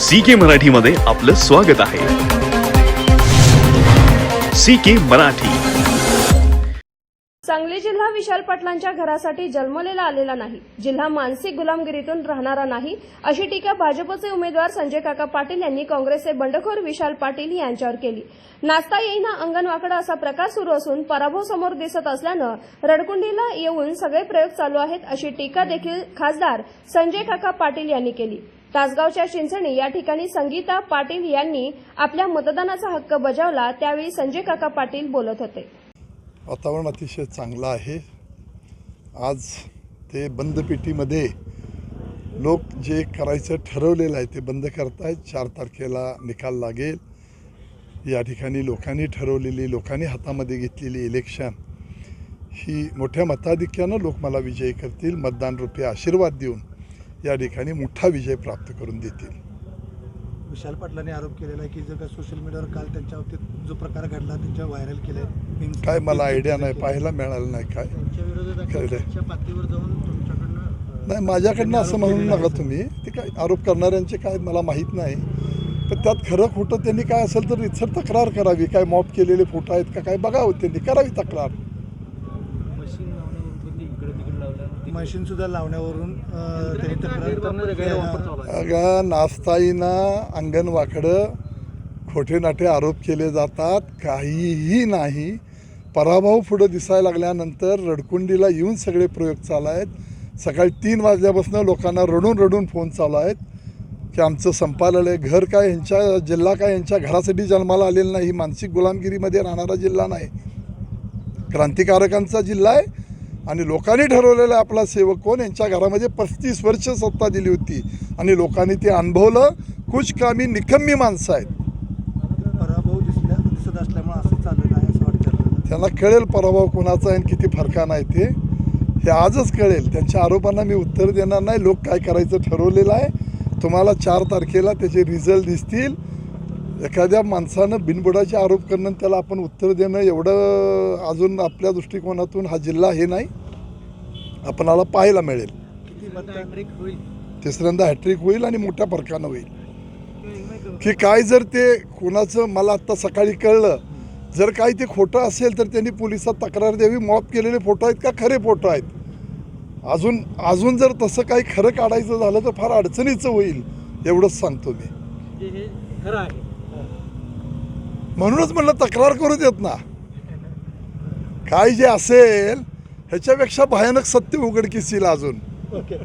C के मराठीमध्ये आपलं स्वागत आहे. सी के मराठी. सांगली जिल्हा विशाल पाटलांच्या घरासाठी जन्मलेला आलेला नाही. जिल्हा मानसिक गुलामगिरीतून राहणारा नाही. अशी टीका भाजपचे उमेदवार संजय काका पाटील यांनी काँग्रेसचे बंडखोर विशाल पाटील यांच्यावर केली. नाचता येईना अंगणवाकडा असा प्रकार सुरू असून पराभव समोर दिसत असल्यानं रडकुंडीला येऊन सगळे प्रयोग चालू आहेत अशी टीका देखील खासदार संजय काका पाटील यांनी केली. तासगावच्या शिंचणी या ठिकाणी संगीता पाटील यांनी आपल्या मतदानाचा हक्क बजावला त्यावेळी संजय काका पाटील बोलत होते. वातावरण अतिशय चांगलं आहे. आज ते बंद पेटीमध्ये लोक जे करायचं ठरवलेलं आहे ते बंद करतायत. चार तारखेला निकाल लागेल. या ठिकाणी लोकांनी ठरवलेली लोकांनी हातामध्ये घेतलेली इलेक्शन ही मोठ्या मताधिक्यानं लोक मला विजयी करतील. मतदान रूपे आशीर्वाद देऊन या ठिकाणी मोठा विजय प्राप्त करून देतील. विशाल पाटलांनी आरोप केलेला आहे की जर का सोशल मीडियावर काल त्यांच्या बाबतीत जो प्रकार घडला त्यांच्यावर व्हायरल केलाय काय मला आयडिया नाही पाहायला मिळालं नाही काय? त्यांच्या. त्यांच्या पातळीवर जाऊन नाही माझ्याकडनं असं केलेला नका. तुम्ही. ते काय आरोप करणाऱ्यांचे काय मला माहीत नाही. पण त्यात खरं खोटं त्यांनी काय असेल तर इथं तक्रार करावी. काय मॉप केलेले फोटो आहेत का काय बघावं त्यांनी. करावी तक्रार. मशीन सुद्धा लावण्यावरून त्यांनी तक्रार अगं नाचताईना अंगण वाकडं खोटे नाटे आरोप केले जातात काहीही नाही. पराभव पुढं दिसायला लागल्यानंतर रडकुंडीला येऊन सगळे प्रयोग चालू आहेत. सकाळी तीन वाजल्यापासून लोकांना रडून रडून फोन चालू आहेत की आमचं संपालेलं आहे घर काय यांच्या जिल्हा काय यांच्या घरासाठी जन्माला आलेला नाही मानसिक गुलामगिरीमध्ये राहणारा जिल्हा नाही. क्रांतिकारकांचा जिल्हा आहे आणि लोकांनी ठरवलेलं आपला सेवक कोण? यांच्या घरामध्ये पस्तीस वर्ष सत्ता दिली होती. आणि लोकांनी ते अनुभवलं. कुछ कामी निकम्मी माणसं आहेत. त्यांना कळेल पराभव कोणाचा आहे आणि किती फरकानं आहे ते. हे आजच कळेल. त्यांच्या आरोपांना मी उत्तर देणार नाही. लोक काय करायचं ठरवलेलं आहे. तुम्हाला चार तारखेला त्याचे रिझल्ट दिसतील. एखाद्या माणसानं बिनबुडाचे आरोप करणं त्याला आपण उत्तर देणं एवढं अजून आपल्या दृष्टिकोनातून हा जिल्हा हे नाही. आपणाला पाहायला मिळेल. तिसऱ्यांदा हॅट्रिक होईल आणि मोठ्या फरकानं होईल. की काय जर ते कोणाचं मला आत्ता सकाळी कळलं जर काही ते खोटं असेल तर त्यांनी पोलिसात तक्रार द्यावी मॉप केलेले फोटो आहेत का? खरे फोटो आहेत. अजून अजून जर तसं काही खरं काढायचं झालं तर फार अडचणीचं होईल एवढंच सांगतो मी. खरं आहे. म्हणूनच म्हणलं तक्रार करू देत ना. काय जे असेल ह्याच्यापेक्षा भयानक सत्य उघडकीस येईल अजून. ओके